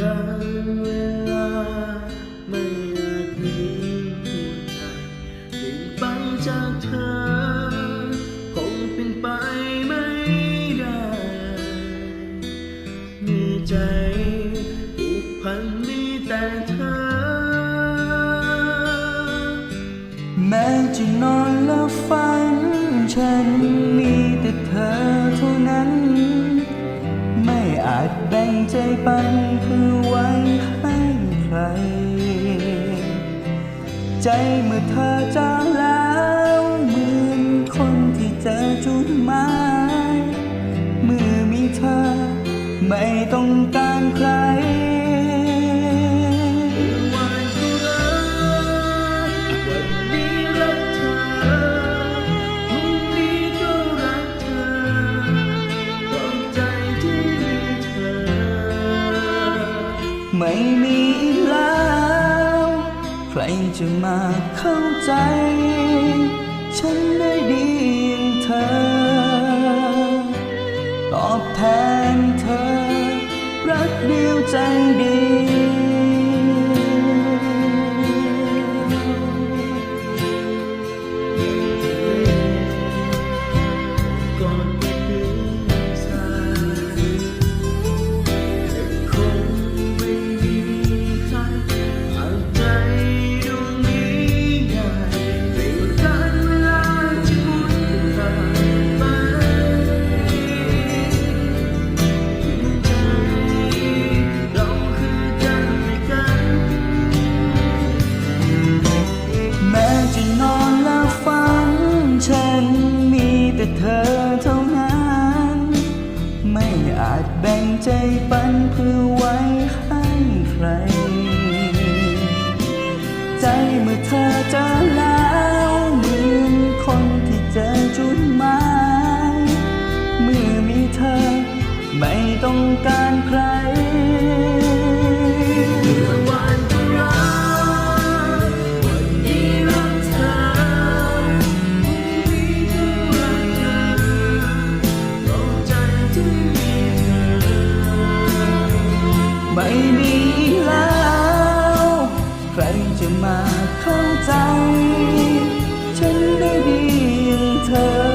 การเวลาไม่อาจมีหัวใจเปลี่ยนไปจากเธอ คงเป็นไปไม่ได้มื่อใจผูกพันมีแต่เธอ แม้จะนอนแล้วฝัน ฉันมีแต่เธอาจแบ่งใจปันเพื่อไว้ให้ใคร ใจเมื่อเธอจากแล้วเหมือนคนที่เจอจุดหมายเมื่อมีเธอไม่ต้องการใคร มีอีกแล้ว ใครจะมาเข้าใจ ฉันได้ดีอย่างเธอ ตอบแทนเธอ รักเดียวใจเดียว เธอเท่านั้น ไม่อาจแบ่งใจปันเพื่อไว้ให้ใคร ใจเมื่อเธอเจอแล้วเหมือนคนที่เจอจุดหมายเมื่อมีเธอไม่ต้องการใคร ใครจะมาเข้าใจ ฉันได้ดีอย่างเธอ